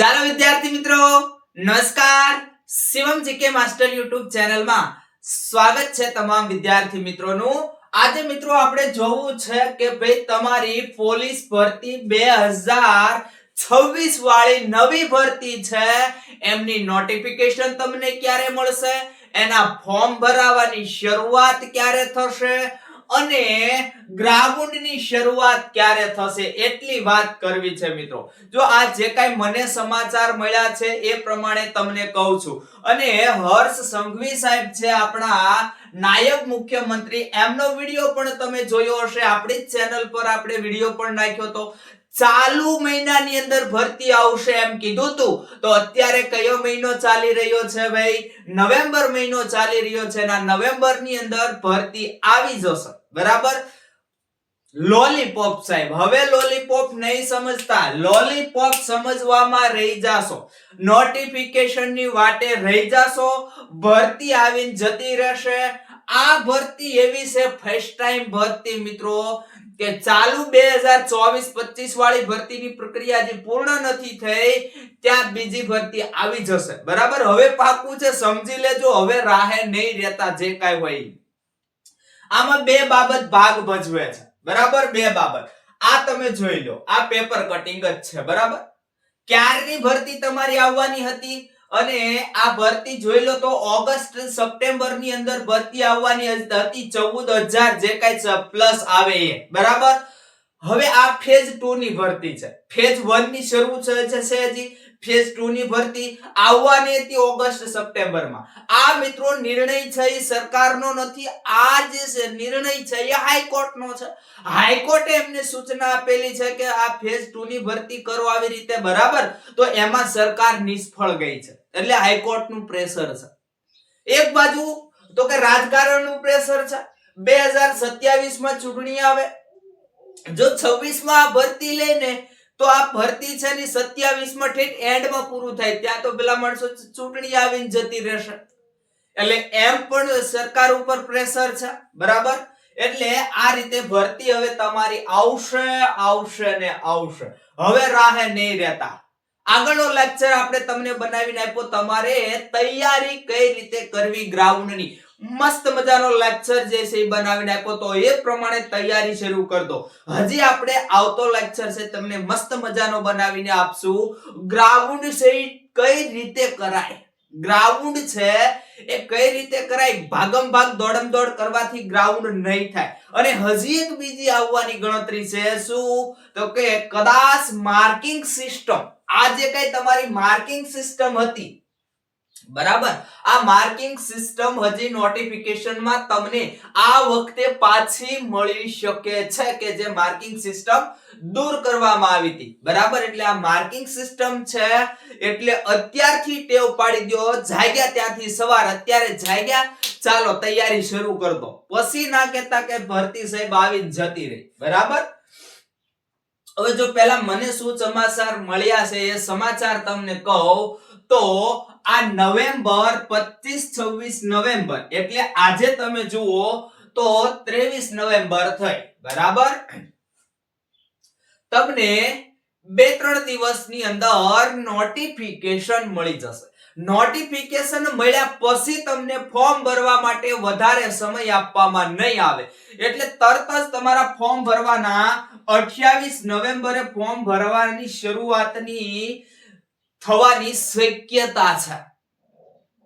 ચાલો વિદ્યાર્થી મિત્રો, નમસ્કાર. શિવમ જીકે માસ્ટર યુટ્યુબ ચેનલમાં સ્વાગત છે તમામ વિદ્યાર્થી મિત્રોનું. આજે મિત્રો આપણે જોવું છે કે ભાઈ તમારી પોલીસ ભરતી બે હજાર છવ્વીસ વાળી નવી ભરતી છે. એમની નોટિફિકેશન તમને ક્યારે મળશે? એના ફોર્મ ભરાવાની શરૂઆત ક્યારે થશે? અને ગ્રાઉન્ડની શરૂઆત ક્યારે થશે એટલી વાત કરવી છે મિત્રો. જો આ જે કાંઈ મને સમાચાર મળ્યા છે એ પ્રમાણે તમને કહું છું. અને હર્ષ સંઘવી સાહેબ છે આપણા નાયબ મુખ્યમંત્રી. એમનો વીડિયો પણ તમે જોયો હશે. આપણી ચેનલ પર આપણે વીડિયો પણ નાખ્યો તો ચાલુ મહિનાની અંદર ભરતી આવશે એમ કીધું તું. તો અત્યારે કયો મહિનો ચાલી રહ્યો છે ભાઈ? નવેમ્બર મહિનો ચાલી રહ્યો છે અને નવેમ્બરની અંદર ભરતી આવી જશે. બરાબર? લોલીપોપ સાહેબ, હવે લોલીપોપ નહીં સમજતા. લોલીપોપ સમજવામાં રહી જાશો. નોટિફિકેશનની વાટે રહી જાશો. ભરતી આવીને જતી રહેશે. આ ભરતી એવી છે ફર્સ્ટ ટાઈમ ભરતી મિત્રો. કે ચાલુ બે હજાર ચોવીસ પચીસ વાળી ભરતીની પ્રક્રિયા જે પૂર્ણ નથી થઈ, ત્યાં બીજી ભરતી આવી જશે. બરાબર? હવે પાકું છે, સમજી લેજો, હવે રાહે નહીં રહેતા જે કાંઈ હોય. આમાં બે બાબત ભાગ ભજવે છે. બરાબર? બે બાબત. આ તમે જોઈ લો. આ પેપર કટિંગ જ છે. બરાબર? ક્યારની ભરતી તમારી આવવાની હતી? અને આ ભરતી જોઈ લો તો ઓગસ્ટ સપ્ટેમ્બરની અંદર ભરતી આવવાની હતી, ચૌદ હજાર જે કઈ પ્લસ આવે એ. બરાબર? હવે આ ફેઝ ટુ ની ભરતી છે. ફેઝ વનની શરૂ છે હજી. ફેઝ ટુ ની ભરતી આવવાની હતી ઓગસ્ટ સપ્ટેમ્બરમાં આ મિત્રો નિર્ણય છે એ સરકારનો નથી, આ જે છે નિર્ણય છે એ હાઈકોર્ટનો છે. હાઈકોર્ટે એમને સૂચના આપેલી છે કે આ ફેઝ ટુ ની ભરતી કરો આવી રીતે. બરાબર? તો એમાં સરકાર નિષ્ફળ ગઈ છે. એટલે હાઈકોર્ટનું પ્રેશર છે. એક બાજુ તો કે રાજકારણનું પ્રેશર છે. બે હજાર સત્યાવીસમાં ચૂંટણી આવે. જો છવ્વીસમાં આ ભરતી લઈને તો આ ભરતી છે ને સત્યાવીસમાં ઠેઠ એન્ડમાં પૂરું થાય. ત્યાં તો પેલા માણસો ચૂંટણી આવીને જતી રહેશે. એટલે એમ પણ સરકાર ઉપર પ્રેશર છે. બરાબર? એટલે આ રીતે ભરતી હવે તમારી આવશે આવશે ને આવશે. હવે રાહે નહીં રહેતા. આગળનો લેક્ચર આપણે તમને બનાવીને આપ્યો. તમારે તૈયારી કઈ રીતે કરવી ગ્રાઉન્ડની મસ્ત મજાનો લેક્ચર જે છે એ બનાવીને આપ્યો. તો એ પ્રમાણે તૈયારી શરૂ કરતો હજી આપણે આવતો લેક્ચર છે તમને મસ્ત મજાનો બનાવીને આપશું. ગ્રાઉન્ડ છે કઈ રીતે કરાય? ગ્રાઉન્ડ છે એ કઈ રીતે કરાય? ભાગમ ભાગ દોડમ દોડ કરવાથી ગ્રાઉન્ડ નહીં થાય. અને હજી એક બીજી આવવાની ગણતરી છે શું? તો કે કદાચ માર્કિંગ સિસ્ટમ આ જે કઈ તમારી માર્કિંગ સિસ્ટમ હતી. બરાબર? આ માર્કિંગ સિસ્ટમ હજી નોટિફિકેશનમાં તમને આ વખતે પાછી મળી શકે છે કે જે માર્કિંગ સિસ્ટમ દૂર કરવામાં આવી હતી. બરાબર? એટલે આ માર્કિંગ સિસ્ટમ છે, એટલે અત્યારથી ટેવ પાડી દો જાગ્યા ત્યાંથી સવાર. અત્યારે જાગ્યા. ચાલો, તૈયારી શરૂ કર દો. પછી ના કહેતા કે ભરતી સાહેબ આવી જતી રહી. બરાબર? હવે જો પહેલા મને શું સમાચાર મળ્યા છે એ સમાચાર તમને કહું તો આ નવેમ્બર 25 26 નવેમ્બર. એટલે આજે તમે જુઓ તો 23 નવેમ્બર થઈ. બરાબર? તમને બે, ત્રણ દિવસની અંદર નોટિફિકેશન મળી જશે. નોટિફિકેશન મળ્યા પછી તમને ફોર્મ ભરવા માટે વધારે સમય આપવામાં નહીં આવે. એટલે તરત જ તમારા ફોર્મ ભરવાના 28 નવેમ્બરે ફોર્મ ભરવાની શરૂઆતની થવાની શક્યતા છે.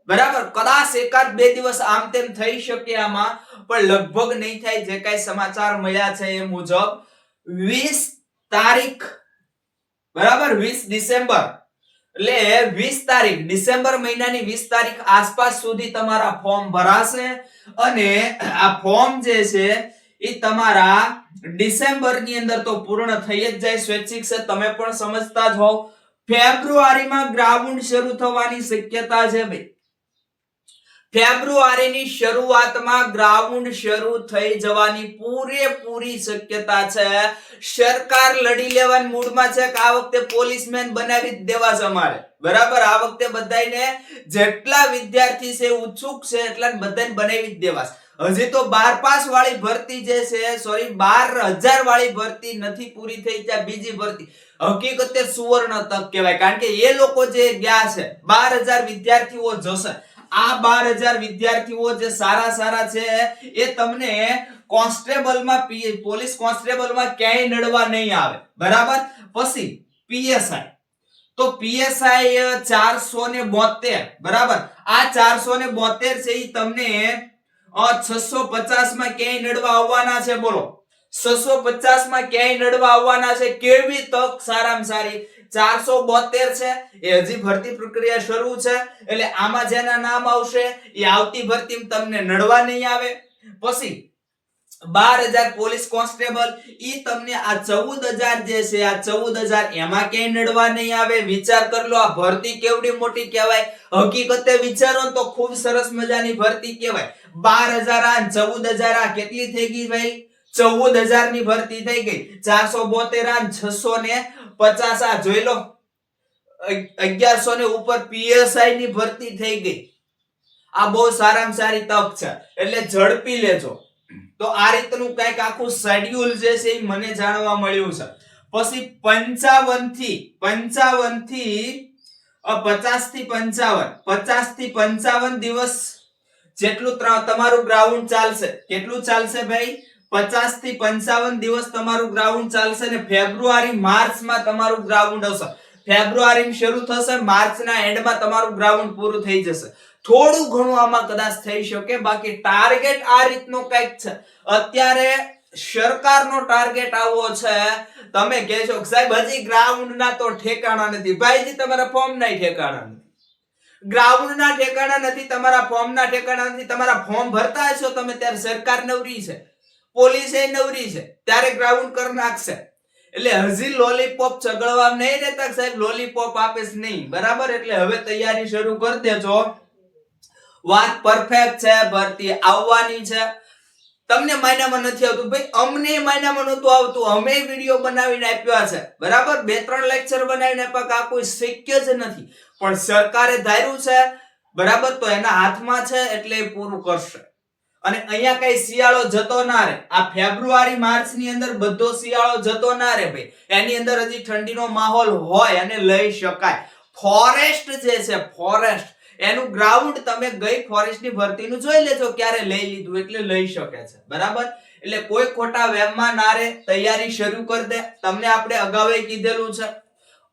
બરાબર? કદાચ એકાદ બે દિવસ આમ તેમ થઈ શકે આમાં, પણ લગભગ નહીં થાય. જે કઈ સમાચાર મળ્યા છે એ મુજબ વીસ તારીખ, બરાબર? વીસ ડિસેમ્બર. એટલે વીસ તારીખ, ડિસેમ્બર મહિનાની વીસ તારીખ આસપાસ સુધી તમારા ફોર્મ ભરાશે અને આ ફોર્મ જે છે એ તમારા ડિસેમ્બરની અંદર તો પૂર્ણ થઈ જ જાય. સ્વૈચ્છિક છે, તમે પણ સમજતા જ હોવ. ફેબ્રુઆરીમાં ગ્રાઉન્ડ શરૂ થવાની શક્યતા છે ભાઈ. ફેબ્રુઆરીની શરૂઆતમાં ગ્રાઉન્ડ શરૂ થઈ જવાની પૂરેપૂરી શક્યતા છે. સરકાર લડી લેવાની મૂડમાં છે કે આ વખતે પોલીસમેન બનાવી દેવા છે અમારે. બરાબર? આ વખતે બધાને જેટલા વિદ્યાર્થી છે, ઉત્સુક છે, એટલા બધાને બનાવી દેવા છે. હજી તો બાર પાસ વાળી ભરતી જે છે સોરી બાર હજાર વાળી ભરતી નથી પૂરી થઈ ત્યાં બીજી ભરતી. હકીકતે સુવર્ણ તક કહેવાય, કારણ કે એ લોકો જે ગયા છે, બાર હજાર વિદ્યાર્થીઓ જશે. આ બાર હજાર વિદ્યાર્થીઓ જે સારા સારા છે, એ તમને કોન્સ્ટેબલમાં પોલીસ કોન્સ્ટેબલમાં ક્યાંય નડવા નહીં આવે. બરાબર? પછી પીએસઆઈ. તો પીએસઆઈ ચારસો ને બોતેર, બરાબર? આ ચારસો ને બોતેર છે એ તમને છસો પચાસ ક્યાંય નડવા આવવાના છે? બોલો. છસો પચાસ ક્યાંય નડવા આવવાના છે? કેવી તક? સારામાં સારી. ચારસો બોતેર છે. એ હજી ભરતી પ્રક્રિયા શરૂ છે. એટલે આમાં જેના નામ આવશે, એ આવતી ભરતી તમને નડવા નહીં આવે. પછી બાર હજાર પોલીસ કોન્સ્ટેબલ, ઈ તમને આ ચૌદ હજાર જે છે, આ ચૌદ હજાર એમાં ક્યાંય નડવા નહીં આવે. વિચાર કરી આ ભરતી કેવડી મોટી કહેવાય? હકીકતે વિચારો તો ખૂબ સરસ મજાની ભરતી કહેવાય. બાર હજાર આ ચૌદ હજાર આ કેટલી થઈ ગઈ ભાઈ? ચૌદ હજારની ભરતી થઈ ગઈ. ચારસો બોતેર આ છસો ને પચાસ આ જોઈ લો. અગિયારસો ને ઉપર પીએસઆઈ ની ભરતી થઈ ગઈ. આ બહુ સારામાં સારી તક છે. એટલે ઝડપી લેજો. તો આ રીતનું કંઈક આખું શેડ્યુલ જે છે એ મને જાણવા મળ્યું છે. પછી પંચાવનથી પંચાવનથી પચાસથી પંચાવન. પચાસથી પંચાવન દિવસ જેટલું તમારું ગ્રાઉન્ડ ચાલશે. કેટલું ચાલશે ભાઈ? પચાસથી પંચાવન દિવસ તમારું ગ્રાઉન્ડ ચાલશે ને ફેબ્રુઆરી માર્ચમાં તમારું ગ્રાઉન્ડ હશે ફેબ્રુઆરી શરૂ થશે માર્ચના એન્ડમાં તમારું ગ્રાઉન્ડ પૂરું થઈ જશે. થોડું ઘણું આમાં કદાચ થઈ શકે. બાકી ટાર્ગેટ આ રીતનો કંઈક છે. અત્યારે સરકારનો ટાર્ગેટ આવો છે. તમે કહેશો સાહેબ, હજી ગ્રાઉન્ડ ના તો ઠેકાણા નથી. ભાઈજી, તમારા ફોર્મ ના ઠેકાણા નથી. ગ્રાઉન્ડ ના ઠેકાણા નથી, તમારા ફોર્મ ના ઠેકાણા નથી. તમારા ફોર્મ ભરતા હશો તમે, ત્યારે સરકાર નવરી છે. પોલીસે નવરી છે. ત્યારે ગ્રાઉન્ડ કરી નાખશે. એટલે હજી લોલીપોપ ચગળવા નહીં રહેતા સાહેબ લોલીપોપ આપે નહીં. બરાબર? એટલે હવે તૈયારી શરૂ કરી દેજો. વાત પરફેક્ટ છે, ભરતી આવવાની છે. તમને માયનામાં નથી આવતું. ભાઈ, અમને માયનામાં નહોતું આવતું. અમે વીડિયો બનાવીને આપ્યા છે. બરાબર? બે, ત્રણ લેક્ચર બનાવીને આપ્યા કે આ કોઈ શક્ય જ નથી. પણ સરકારે ધાર્યું છે, બરાબર? તો એના હાથમાં છે એટલે એ પૂરું કરશે. અને અહીંયા કઈ શિયાળો જતો ના રહે. આ ફેબ્રુઆરી માર્ચની અંદર બધો શિયાળો જતો ના રહે ભાઈ. એની અંદર હજી ઠંડીનો માહોલ હોય અને લઈ શકાય. ફોરેસ્ટ જે છે ફોરેસ્ટ એનું ગ્રાઉન્ડ તમે ગઈ ફોરેસ્ટની ભરતીનું જોઈ લેજો ક્યારે લઈ લીધું એટલે લઈ શકે છે. બરાબર? એટલે કોઈ ખોટા વેમમાં ના રહે, તૈયારી શરૂ કરી દે. તમને આપણે અગાઉ કીધેલું છે.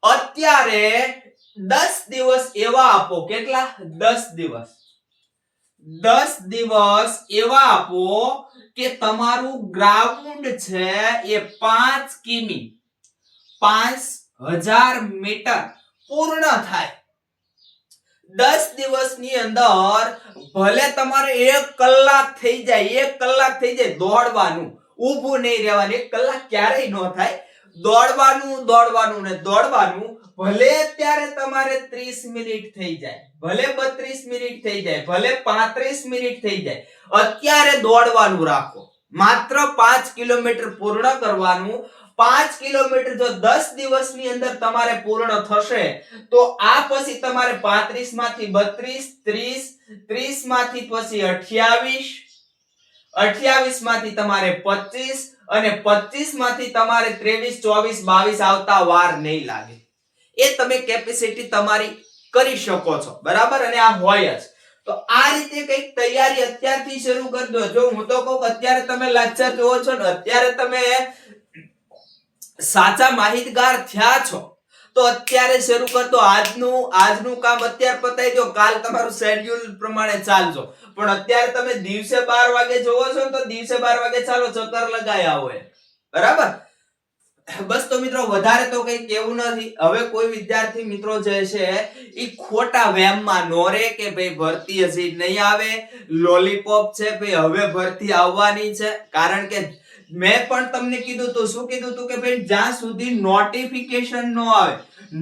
અત્યારે દસ દિવસ એવા આપો. કેટલા? દસ દિવસ. દસ દિવસ એવા આપો કે તમારું ગ્રાઉન્ડ છે એ પાંચ કિમી. પાંચ હજાર મીટર પૂર્ણ થાય. દસ દિવસની અંદર ભલે તમારે એક કલાક થઈ જાય, એક કલાક થઈ જાય દોડવાનું, ઊભું નહીં રહેવાનું, એક કલાક ક્યારેય ન થાય. દોડવાનું દોડવાનું ને દોડવાનું, ભલે ત્યારે તમારે 30 મિનિટ થઈ જાય, ભલે 32 મિનિટ થઈ જાય, ભલે 35 મિનિટ થઈ જાય, અત્યારે દોડવાનું રાખો. માત્ર 5 કિલોમીટર પૂર્ણ કરવાનું પાંચ કિલોમીટર જો દસ દિવસની અંદર તમારે પૂર્ણ થશે, તો આ પછી તમારે પાંત્રીસમાંથી બત્રીસ, ત્રીસ ત્રીસમાંથી પછી અઠ્યાવીસ અઠ્યાવીસમાંથી તમારે પચીસ અને પચીસમાંથી તમારે ત્રેવીસ, ચોવીસ, બાવીસ આવતા વાર નહીં લાગે. એ તમે કેપેસિટી તમારી કરી શકો છો, બરાબર? અને આ હોય જ. તો આ રીતે કંઈક તૈયારી અત્યારથી શરૂ કરી દો. જો હું તો કહું અત્યારે તમે લેક્ચર જોવો છો ને, અત્યારે તમે સાચા માહિતગાર થયા છો, તો અત્યારે શરૂ કરતો આજનું આજનું કામ અત્યારે પતાવી દો. કાલ તમારું શેડ્યુલ પ્રમાણે ચાલજો. પણ અત્યારે તમે દિવસે બાર વાગે જોવો છો તો દિવસે બાર વાગે ચાલો ચક્કર લગાયા આવો બરાબર? બસ તો મિત્રો, વધારે તો કઈ કેવું નથી. હવે કોઈ વિદ્યાર્થી મિત્રો જે છે એ ખોટા વેમમાં નો રે કે ભાઈ ભરતી હજી નહીં આવે. લોલીપોપ છે, ભાઈ હવે ભરતી આવવાની છે. કારણ કે મેં પણ તમને કીધું તું, શું કીધું તું કે ભાઈ, જ્યાં સુધી નોટિફિકેશન નો આવે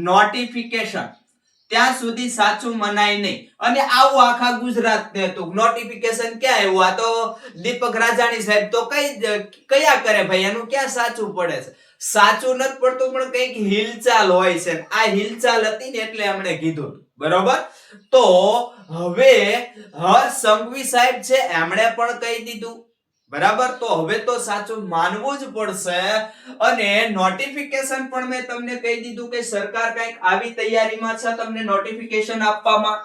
નોટિફિકેશન ત્યાં સુધી સાચું મનાય નહીં. અને આવું આખા ગુજરાતને હતું. નોટિફિકેશન ક્યાં આવ્યું? આ તો દીપક રાજાણી સાહેબ તો કઈ કયા કરે ભાઈ? એનું ક્યાં સાચું પડે છે? સાચું નથી પડતું, પણ કંઈક હિલચાલ હોય છે. આ હિલચાલ હતી ને એટલે એમણે કીધું. બરોબર? તો હવે હર્ષ સંઘવી સાહેબ છે, એમણે પણ કહી દીધું. બરાબર? તો હવે તો સાચું માનવું જ પડશે. અને નોટિફિકેશન પણ મેં તમને કહી દીધું કે સરકાર કંઈક આવી તૈયારીમાં છે તમને નોટિફિકેશન આપવામાં.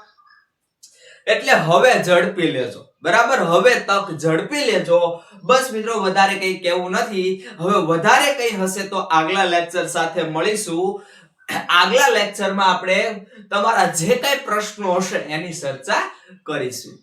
એટલે હવે ઝડપી લેજો. બરાબર? હવે તક ઝડપી લેજો. બસ મિત્રો, વધારે કંઈ કહેવું નથી. હવે વધારે કંઈ હશે તો આગલા લેક્ચર સાથે મળીશું. આગલા લેક્ચરમાં આપણે તમારા જે કઈ પ્રશ્નો હશે એની ચર્ચા કરીશું.